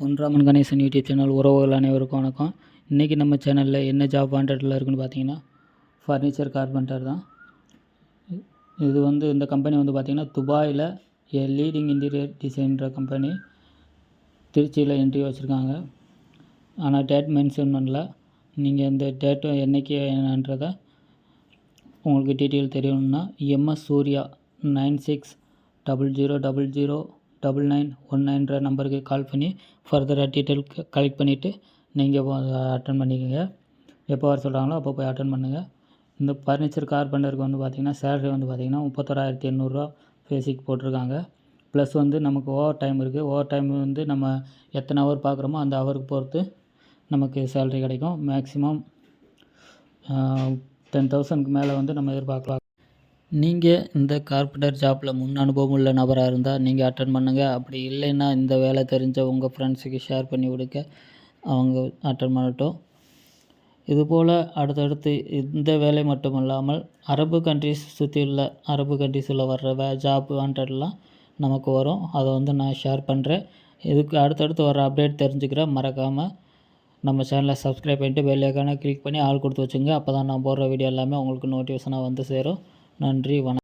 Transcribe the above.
Ponraman Ganesan YouTube channel உறவுகள் அனைவருக்கும் வணக்கம். இன்றைக்கி நம்ம சேனலில் என்ன ஜாப் வாண்டட்டில் இருக்குன்னு பார்த்தீங்கன்னா ஃபர்னிச்சர் கார்பெண்டர் தான். இது வந்து இந்த கம்பெனி வந்து பார்த்திங்கன்னா துபாயில் ஏ லீடிங் இன்டீரியர் டிசைன்ற கம்பெனி திருச்சியில் இன்டர்வியூ வச்சுருக்காங்க. ஆனால் டேட் மென்ஷன் பண்ணல. நீங்கள் இந்த டேட்டு என்றைக்கு என்னன்றதை உங்களுக்கு டீட்டெயில் தெரியணும்னா M S Surya nine six double zero double zero double nine one நைன்ற நம்பருக்கு கால் பண்ணி ஃபர்தராக டீட்டெயில் கலெக்ட் பண்ணிவிட்டு நீங்கள் அட்டன் பண்ணிக்கோங்க. எப்போ வர சொல்கிறாங்களோ அப்போ போய் அட்டன் பண்ணுங்கள் இந்த ஃபர்னிச்சர் கார்பெண்டருக்கு வந்து பார்த்திங்கன்னா சேலரி வந்து பார்த்திங்கன்னா முப்பத்தோராயிரத்தி எண்ணூறுரூவா பேசிக் போட்டிருக்காங்க. ப்ளஸ் வந்து நமக்கு ஓவர் டைம் இருக்குது ஓவர் டைம் வந்து நம்ம எத்தனை ஹவர் பார்க்குறோமோ அந்த ஹவருக்கு பொறுத்து நமக்கு சேலரி கிடைக்கும். மேக்ஸிமம் டென் தௌசண்ட்க்கு மேலே வந்து நம்ம எதிர்பார்க்கலாம். நீங்கள் இந்த கார்பெண்டர் ஜாப்பில் முன் அனுபவம் உள்ள நபராக இருந்தால் நீங்கள் அட்டன் பண்ணுங்கள் அப்படி இல்லைன்னா இந்த வேலை தெரிஞ்ச உங்கள் ஃப்ரெண்ட்ஸுக்கு ஷேர் பண்ணி கொடுக்க அவங்க அட்டன் பண்ணட்டும். இதுபோல் அடுத்தடுத்து இந்த வேலை மட்டும் இல்லாமல் அரபு கண்ட்ரிஸ் சுற்றியுள்ள அரபு கண்ட்ரிஸில் வர்ற வே ஜாப் வாண்டட்லாம் நமக்கு வரும். அதை வந்து நான் ஷேர் பண்ணுறேன் இதுக்கு அடுத்தடுத்து வர அப்டேட் தெரிஞ்சுக்கிறேன் மறக்காமல் நம்ம சேனலை சப்ஸ்கிரைப் பண்ணிட்டு பெல் ஐக்கானை கிளிக் பண்ணி ஆள் கொடுத்து வச்சுங்க. அப்போ தான் நான் போடுற வீடியோ எல்லாமே உங்களுக்கு நோட்டிஃபிகேஷனாக வந்து சேரும். நன்றி வணக்கம்.